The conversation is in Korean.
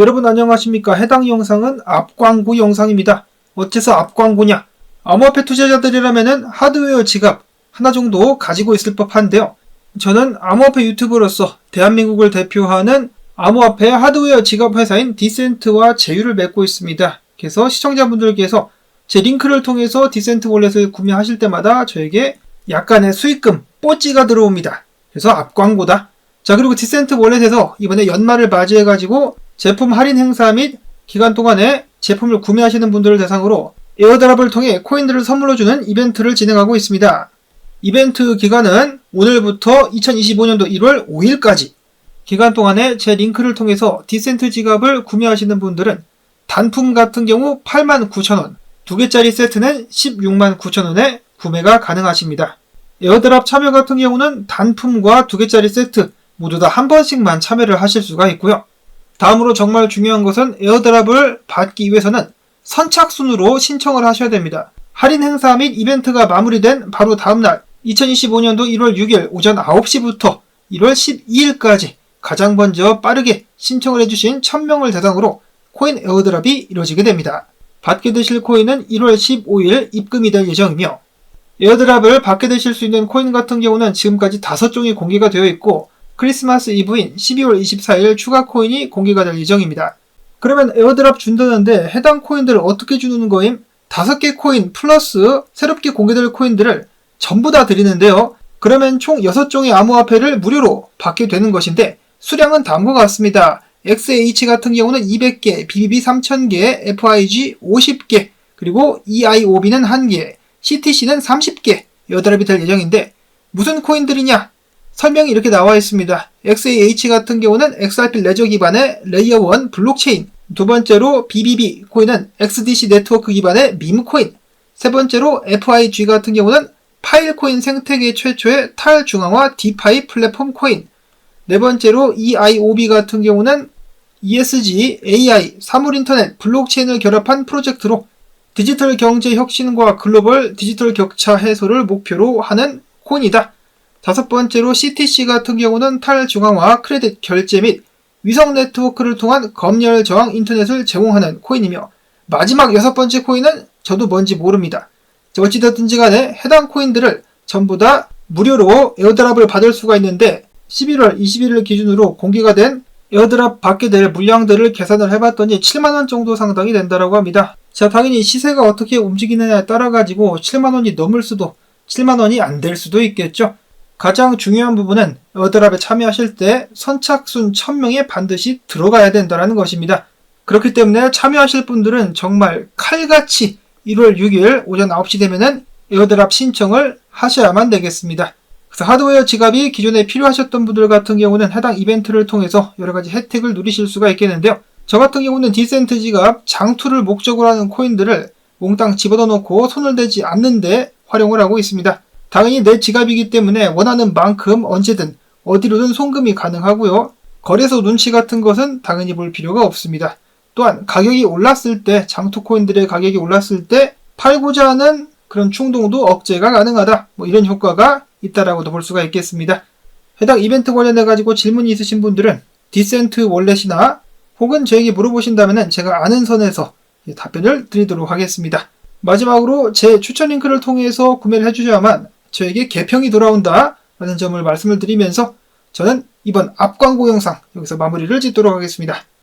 여러분 안녕하십니까? 해당 영상은 앞광고 영상입니다. 어째서 앞광고냐? 암호화폐 투자자들이라면은 하드웨어 지갑 하나 정도 가지고 있을 법한데요. 저는 암호화폐 유튜버로서 대한민국을 대표하는 암호화폐 하드웨어 지갑 회사인 디센트와 제휴를 맺고 있습니다. 그래서 시청자분들께서 제 링크를 통해서 디센트 월렛을 구매하실 때마다 저에게 약간의 수익금, 뽀찌가 들어옵니다. 그래서 앞광고다. 자, 그리고 디센트 월렛에서 이번에 연말을 맞이해가지고 제품 할인 행사 및 기간 동안에 제품을 구매하시는 분들을 대상으로 에어드랍을 통해 코인들을 선물로 주는 이벤트를 진행하고 있습니다. 이벤트 기간은 오늘부터 2025년도 1월 5일까지 기간 동안에 제 링크를 통해서 디센트 지갑을 구매하시는 분들은 단품 같은 경우 89,000원, 두 개짜리 세트는 16만 9천원에 구매가 가능하십니다. 에어드랍 참여 같은 경우는 단품과 두 개짜리 세트 모두 다 한 번씩만 참여를 하실 수가 있고요. 다음으로 정말 중요한 것은 에어드랍을 받기 위해서는 선착순으로 신청을 하셔야 됩니다. 할인 행사 및 이벤트가 마무리된 바로 다음날 2025년도 1월 6일 오전 9시부터 1월 12일까지 가장 먼저 빠르게 신청을 해주신 1000명을 대상으로 코인 에어드랍이 이루어지게 됩니다. 받게 되실 코인은 1월 15일 입금이 될 예정이며 에어드랍을 받게 되실 수 있는 코인 같은 경우는 지금까지 5종이 공개가 되어 있고 크리스마스 이브인 12월 24일 추가 코인이 공개가 될 예정입니다. 그러면 에어드랍 준다는데 해당 코인들을 어떻게 주는 거임? 5개 코인 플러스 새롭게 공개될 코인들을 전부 다 드리는데요. 그러면 총 6종의 암호화폐를 무료로 받게 되는 것인데 수량은 다음과 같습니다. XH 같은 경우는 200개, BBB 3000개, FIG 50개, 그리고 EIOB는 1개, CTC는 30개 에어드랍이 될 예정인데 무슨 코인들이냐? 설명이 이렇게 나와 있습니다. XAH 같은 경우는 XRP 레저 기반의 레이어 1 블록체인, 두 번째로 BBB 코인은 XDC 네트워크 기반의 밈 코인, 세 번째로 FIG 같은 경우는 파일 코인 생태계 최초의 탈 중앙화 디파이 플랫폼 코인, 네 번째로 EIOB 같은 경우는 ESG, AI, 사물인터넷, 블록체인을 결합한 프로젝트로 디지털 경제 혁신과 글로벌 디지털 격차 해소를 목표로 하는 코인이다. 다섯 번째로 CTC 같은 경우는 탈중앙화 크레딧 결제 및 위성 네트워크를 통한 검열 저항 인터넷을 제공하는 코인이며 마지막 여섯 번째 코인은 저도 뭔지 모릅니다. 어찌됐든지 간에 해당 코인들을 전부 다 무료로 에어드랍을 받을 수가 있는데 11월 21일 기준으로 공개가 된 에어드랍 받게 될 물량들을 계산을 해봤더니 7만원 정도 상당이 된다라고 합니다. 자, 당연히 시세가 어떻게 움직이느냐에 따라 가지고 7만원이 넘을 수도 7만원이 안 될 수도 있겠죠. 가장 중요한 부분은 에어드랍에 참여하실 때 선착순 1000명에 반드시 들어가야 된다는 것입니다. 그렇기 때문에 참여하실 분들은 정말 칼같이 1월 6일 오전 9시 되면은 에어드랍 신청을 하셔야만 되겠습니다. 그래서 하드웨어 지갑이 기존에 필요하셨던 분들 같은 경우는 해당 이벤트를 통해서 여러 가지 혜택을 누리실 수가 있겠는데요. 저 같은 경우는 디센트 지갑 장투를 목적으로 하는 코인들을 몽땅 집어넣어 놓고 손을 대지 않는데 활용을 하고 있습니다. 당연히 내 지갑이기 때문에 원하는 만큼 언제든 어디로든 송금이 가능하고요. 거래소 눈치 같은 것은 당연히 볼 필요가 없습니다. 또한 가격이 올랐을 때 장투 코인들의 가격이 올랐을 때 팔고자 하는 그런 충동도 억제가 가능하다. 뭐 이런 효과가 있다라고도 볼 수가 있겠습니다. 해당 이벤트 관련해 가지고 질문이 있으신 분들은 디센트 월렛이나 혹은 저에게 물어보신다면 제가 아는 선에서 답변을 드리도록 하겠습니다. 마지막으로 제 추천 링크를 통해서 구매를 해주셔야만 저에게 개평이 돌아온다 라는 점을 말씀을 드리면서 저는 이번 앞광고 영상 여기서 마무리를 짓도록 하겠습니다.